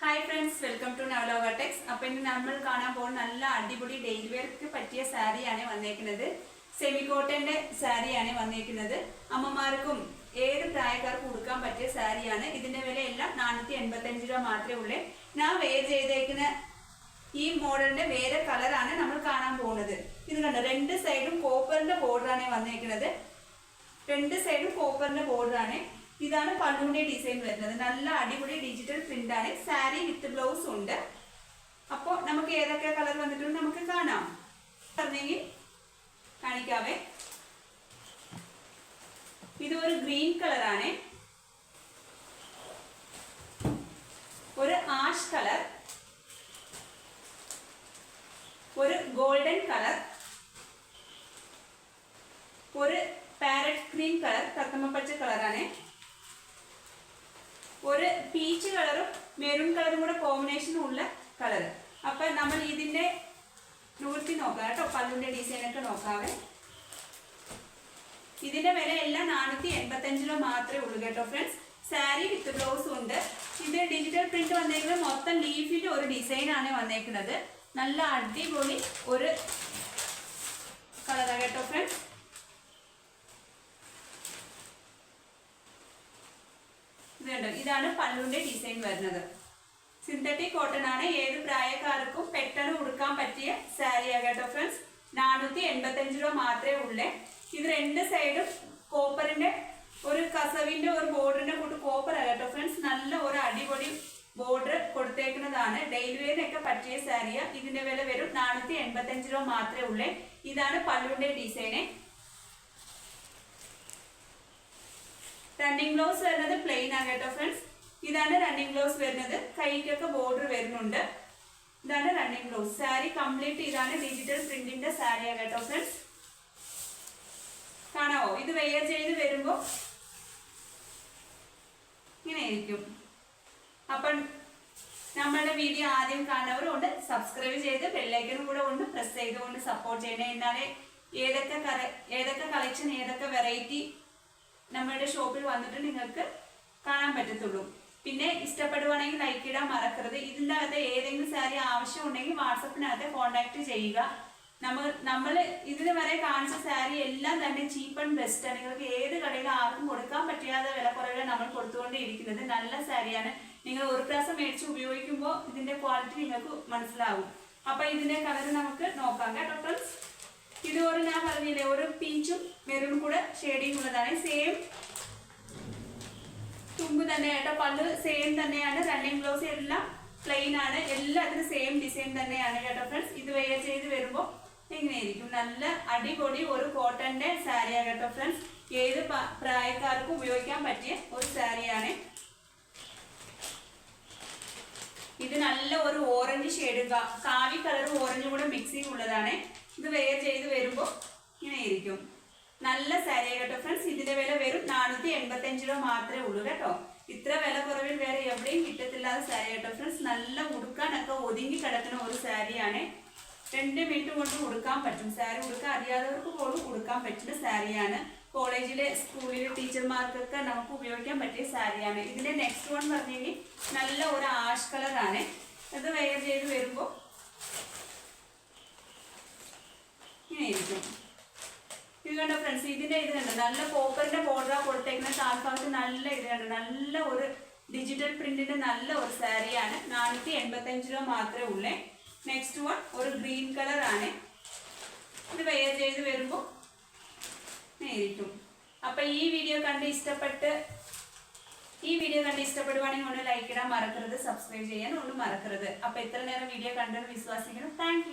Hi friends welcome to Navaloka techs അപ്പൊ ഇന്ന് നമ്മൾ കാണാൻ പോകുന്ന നല്ല അടിപൊളി ഡെയിലി വെയർക്ക് പറ്റിയ സാരിയാണ് വന്നേക്കുന്നത്. സെമി കോട്ടന്റെ സാരിയാണ് വന്നേക്കുന്നത്. അമ്മമാർക്കും ഏത് പ്രായക്കാർക്കും കൊടുക്കാൻ പറ്റിയ സാരിയാണ് ഇതിന്റെ വില എല്ലാം നാനൂറ്റി എൺപത്തി രൂപ മാത്രമേ ഉള്ളൂ. ഞാൻ വെയർ ചെയ്തേക്കുന്ന ഈ മോഡലിന്റെ വേറെ കളറാണ് നമ്മൾ കാണാൻ പോകുന്നത്. ഇത് കണ്ടോ? രണ്ട് സൈഡും കോപ്പറിന്റെ ബോർഡറാണ് വന്നേക്കുന്നത്. രണ്ട് സൈഡും കോപ്പറിന്റെ ബോർഡറാണ് ഇതാണ് പള്ളുവിന്റെ ഡിസൈൻ വരുന്നത്. നല്ല അടിപൊളി ഡിജിറ്റൽ ആണ് സാരി വിത്ത് ബ്ലൗസ് ഉണ്ട്. അപ്പോൾ നമുക്ക് ഏതൊക്കെ കളർ വന്നിട്ടുണ്ട് നമുക്ക് കാണാം. പറഞ്ഞെങ്കിൽ കാണിക്കാവേ. ഇത് ഒരു ഗ്രീൻ കളറാണ് ഒരു ആഷ് കളർ ഒരു ഗോൾഡൻ കളർ ഒരു പാരറ്റ് ക്രീം കളർ തത്തമ്മപ്പച്ച കളറാണ് ഒരു പീച്ച് കളറും മെറൂൺ കളറും കൂടെ കോമ്പിനേഷനും ഉള്ള കളർ അപ്പൊ നമ്മൾ ഇതിന്റെ നൂറ്റി നോക്കാം കേട്ടോ പല്ലുന്റെ ഡിസൈൻ ഒക്കെ നോക്കാവേ. ഇതിന്റെ വില എല്ലാം നാനൂറ്റി എൺപത്തഞ്ചിലോ മാത്രമേ ഉള്ളൂ കേട്ടോ ഫ്രണ്ട്സ് സാരി വിത്ത് ബ്ലൗസും ഉണ്ട്. ഇതിന്റെ ഡിജിറ്റൽ പ്രിന്റ് വന്നേക്കുന്നത് മൊത്തം ലീഫിന്റെ ഒരു ഡിസൈൻ ആണ് വന്നേക്കുന്നത്. നല്ല അടിപൊളി ഒരു കളറാണ് കേട്ടോ ഫ്രണ്ട്സ് ഇത് ഇതാണ് പല്ലുവിന്റെ ഡിസൈൻ വരുന്നത്. സിന്തറ്റിക് കോട്ടൺ ആണ്. ഏത് പ്രായക്കാർക്കും പെട്ടെന്ന് ഉടുക്കാൻ പറ്റിയ സാരിയാണ് കേട്ടോ ഫ്രണ്ട്സ് നാനൂറ്റി എൺപത്തഞ്ച് രൂപ മാത്രമേ ഉള്ളേ. ഇത് രണ്ട് സൈഡും കോപ്പറിന്റെ ഒരു കസവിന്റെ ഒരു ബോർഡറിന്റെ കൂട്ട് കോപ്പറാണ് കേട്ടോ ഫ്രണ്ട്സ് നല്ല ഒരു അടിപൊളി ബോർഡർ കൊടുത്തേക്കുന്നതാണ്. ഡെയിലി വെയറിനൊക്കെ പറ്റിയ സാരിയാണ് ഇതിന്റെ വില വരും നാനൂറ്റി രൂപ മാത്രമേ ഉള്ളേ. ഇതാണ് പല്ലുവിന്റെ ഡിസൈന് റണ്ണിങ് ബ്ലൗസ് വരുന്നത് പ്ലെയിൻ ആണ് കേട്ടോ ഫ്രണ്ട്സ് ഇതാണ് റണ്ണിങ് ബ്ലൗസ് വരുന്നത്. കൈക്കൊക്കെ ബോർഡർ വരുന്നുണ്ട്. ഇതാണ് റണ്ണിങ് ബ്ലൗസ് സാരി കംപ്ലീറ്റ് ഇതാണ് ഡിജിറ്റൽ പ്രിന്റിന്റെ സാരിയാണ് കേട്ടോ ഫ്രണ്ട്സ് കാണാവോ? ഇത് വെയർ ചെയ്ത് വരുമ്പോ ഇങ്ങനെ ആയിരിക്കും അപ്പം നമ്മളുടെ വീഡിയോ ആദ്യം കാണുന്നവരുണ്ട്. സബ്സ്ക്രൈബ് ചെയ്ത് ബെല്ലൈക്കനും കൂടെ ഉണ്ട്. പ്രസ് ചെയ്തുകൊണ്ട് സപ്പോർട്ട് ചെയ്യണേ എന്നാലേ ഏതൊക്കെ ഏതൊക്കെ കളക്ഷൻ ഏതൊക്കെ വെറൈറ്റി നമ്മുടെ ഷോപ്പിൽ വന്നിട്ട് നിങ്ങൾക്ക് കാണാൻ പറ്റത്തുള്ളൂ. പിന്നെ ഇഷ്ടപ്പെടുവാണെങ്കിൽ ലൈക്ക് ഇടാൻ മറക്കരുത്. ഇതിന്റെ അകത്ത് ഏതെങ്കിലും സാരി ആവശ്യം ഉണ്ടെങ്കിൽ വാട്സപ്പിനകത്ത് കോൺടാക്ട് ചെയ്യുക. നമ്മൾ നമ്മൾ ഇതിന് വരെ കാണിച്ച സാരി എല്ലാം തന്നെ ചീപ്പ് ആൻഡ് ബെസ്റ്റ് ആണ്. നിങ്ങൾക്ക് ഏത് കടയിലും ആർക്കും കൊടുക്കാൻ പറ്റാത്ത വിലക്കുറവിൽ നമ്മൾ കൊടുത്തുകൊണ്ടേയിരിക്കുന്നത്. നല്ല സാരിയാണ് നിങ്ങൾ ഒരു പ്രാവശ്യം മേടിച്ച് ഉപയോഗിക്കുമ്പോൾ ഇതിന്റെ ക്വാളിറ്റി നിങ്ങൾക്ക് മനസ്സിലാവും. അപ്പൊ ഇതിന്റെ കളർ നമുക്ക് നോക്കാം കേട്ടോ ഫ്രണ്ട്സ് ഇതുപോലെ ഞാൻ പറഞ്ഞില്ലേ ഒരു പീച്ചും മെറൂൺ കൂടെ ഷെയ്ഡിങ് ഉള്ളതാണ് സെയിം തുമ്പ് തന്നെ കേട്ടോ പല്ല് സെയിം തന്നെയാണ് റണ്ണിങ് ബ്ലൗസ് എല്ലാം പ്ലെയിൻ ആണ് എല്ലാത്തിനും സെയിം ഡിസൈൻ തന്നെയാണ് കേട്ടോ ഫ്രണ്ട്സ് ഇത് വെയർ ചെയ്ത് വരുമ്പോൾ എങ്ങനെയായിരിക്കും നല്ല അടിപൊളി ഒരു കോട്ടന്റെ സാരിയാണ് കേട്ടോ ഫ്രണ്ട്സ് ഏത് പ്രായക്കാർക്കും ഉപയോഗിക്കാൻ പറ്റിയ ഒരു സാരിയാണ് ഇത് നല്ല ഒരു ഓറഞ്ച് ഷെയ്ഡ് കാവി കളറും ഓറഞ്ചും കൂടെ മിക്സിങ് ഉള്ളതാണ്. ഇത് വെയർ ചെയ്ത് വരുമ്പോൾ ഇങ്ങനെ ഇരിക്കും നല്ല സാരി കേട്ടോ. ഫ്രണ്ട്സ് ഇതിന്റെ വില വെറും നാനൂറ്റി എൺപത്തഞ്ച് രൂപ മാത്രമേ ഉള്ളൂ കേട്ടോ. ഇത്ര വില കുറവിൽ വേറെ എവിടെയും കിട്ടത്തില്ലാത്ത സാരി കേട്ടോ. ഫ്രണ്ട്സ് നല്ല ഉടുക്കാനൊക്കെ ഒതുങ്ങി കിടക്കുന്ന ഒരു സാരിയാണ് രണ്ട് മിനിറ്റ് കൊണ്ട് ഉടുക്കാൻ പറ്റും. സാരി ഉടുക്കാൻ അറിയാത്തവർക്ക് പോലും ഉടുക്കാൻ പറ്റുന്ന സാരിയാണ് കോളേജിലെ സ്കൂളിലെ ടീച്ചർമാർക്കൊക്കെ നമുക്ക് ഉപയോഗിക്കാൻ പറ്റിയ സാരിയാണ് ഇതിന്റെ നെക്സ്റ്റ് വൺ പറഞ്ഞെങ്കിൽ നല്ല ഒരു ആഷ് കളറാണ് ഇത് വെയർ ചെയ്ത് വരുമ്പോൾ ഇങ്ങനെ ഇരിക്കും കണ്ടോ ഫ്രണ്ട്സ് ഇതിന്റെ ഇത് കണ്ടോ? നല്ല കോപ്പറിന്റെ ബോർഡറാ കൊടുത്തേക്കുന്ന താൽഭാഗത്ത് നല്ല ഇത് കണ്ടോ? നല്ല ഒരു ഡിജിറ്റൽ പ്രിന്റിന്റെ നല്ല ഒരു സാരിയാണ് നാനൂറ്റി എൺപത്തഞ്ച് രൂപ മാത്രമേ ഉള്ളേ. നെക്സ്റ്റ് വൺ ഒരു ഗ്രീൻ കളർ ആണ്. ഇത് വെയർ ചെയ്ത് വരുമ്പോൾ നേരിട്ടും. അപ്പൊ ഈ വീഡിയോ കണ്ട് ഇഷ്ടപ്പെട്ട് ഈ വീഡിയോ കണ്ട് ഇഷ്ടപ്പെടുവാണെങ്കിൽ ഒന്ന് ലൈക്ക് ഇടാൻ മറക്കരുത് സബ്സ്ക്രൈബ് ചെയ്യാൻ ഒന്നും മറക്കരുത്. അപ്പൊ ഇത്ര നേരം വീഡിയോ കണ്ടെന്ന് വിശ്വസിക്കണം താങ്ക്